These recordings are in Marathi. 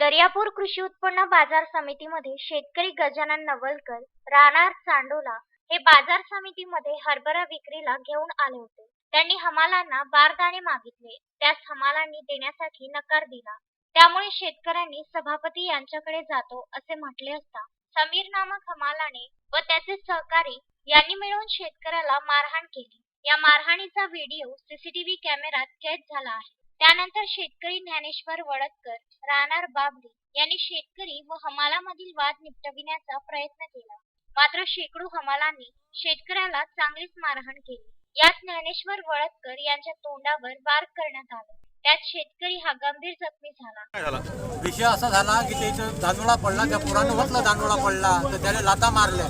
दर्यापूर कृषी उत्पन्न बाजार समितीमध्ये शेतकरी गजानन नवलकर राहणार चांडोला हे बाजार समितीमध्ये हरभरा विक्रीला घेऊन आले होते. त्यांनी हमालांना बारदाणे मागितले. त्यास हमालांनी देण्यासाठी नकार दिला. त्यामुळे शेतकऱ्यांनी सभापती यांच्याकडे जातो असे म्हटले असता समीर नामक हमालाने व त्याचे सहकारी यांनी मिळून शेतकऱ्याला मारहाण केली. या मारहाणीचा व्हिडिओ सीसीटीव्ही कॅमेऱ्यात कैद झाला आहे. त्यानंतर शेतकरी ज्ञानेश्वर वडतकर राहणार बाबरी यांनी शेतकरी व हमालामधील वाद निपटविण्याचा प्रयत्न केला. मात्र शेकडो हमालांनी शेतकऱ्याला चांगलीच मारहाण केली. यात ज्ञानेश्वर वडतकर यांच्या तोंडावर वार करण्यात आला. त्यात शेतकरी हा गंभीर जखमी झाला. विषय असा झाला की त्याचं दानोळा पडला त्या पुरानं म्हटलं दानोळा पडला तर त्याने लाता मारल्या.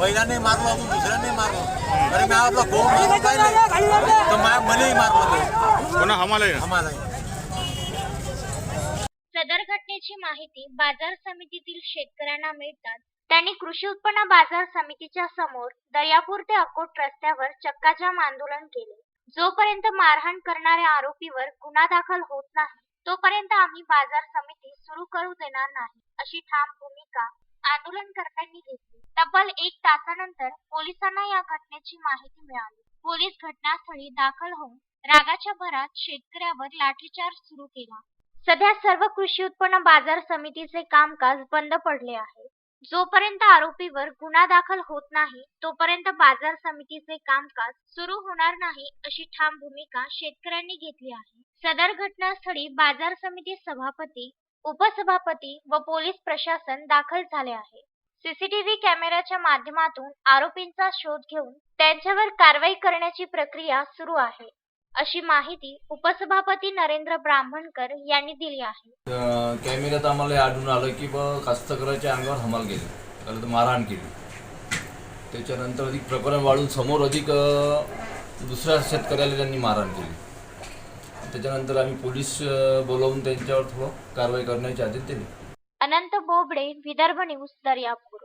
पहिल्याने मारलो अजून दुसऱ्याने मारलो. अरे मी आपला गो मारलो काय नाही. तर मा मलाही मारलो ते कोणा हमाला? आम्हाला सदर घटनेची माहिती बाजार समितीतील शेतकऱ्यांना मिळतात. त्यांनी कृषी उत्पन्न बाजार समितीच्या समोर दर्यापूर ते अकोट रस्त्यावर चक्काजाम आंदोलन केले. जोपर्यंत मारहाण करणाऱ्या आरोपीवर गुन्हा दाखल होत नाही तोपर्यंत आम्ही बाजार समिती सुरू करू देणार नाही अशी ठाम भूमिका आंदोलनकर्त्यांनी घेतली. तब्बल एक तासानंतर पोलिसांना या घटनेची माहिती मिळाली. पोलीस घटनास्थळी दाखल होऊन रागाच्या भरात शेतकऱ्यावर लाठीचार्ज सुरू केला. सध्या सर्व कृषी उत्पन्न बाजार समितीचे कामकाज बंद पडले आहे. जोपर्यंत आरोपीवर गुन्हा दाखल होत नाही तोपर्यंत बाजार समितीचे कामकाज सुरू होणार नाही अशी ठाम भूमिका शेतकऱ्यांनी घेतली आहे. सदर घटनास्थळी बाजार समिती सभापती उपसभापती व पोलीस प्रशासन दाखल झाले आहे. सीसीटीव्ही कॅमेऱ्याच्या माध्यमातून आरोपींचा शोध घेऊन त्यांच्यावर कारवाई करण्याची प्रक्रिया सुरू आहे अशी माहिती उपसभापती नरेंद्र ब्राह्मणकर यांनी दिली आहे. कॅमेऱ्यात आम्हाला आढळून आलं की बा कास्तकराच्या अंगावर हमाल गेली. त्याला मारहाण केली. त्याच्यानंतर अधिक प्रकरण वाढून समोर अधिक दुसऱ्या शेतकऱ्याला त्यांनी मारहाण केली. त्याच्यानंतर आम्ही पोलीस बोलवून बोलावून त्यांच्यावर थोडं कारवाई करण्याचे आदेश दिले. अनंत बोबडे विदर्भ न्यूज दर्यापूर.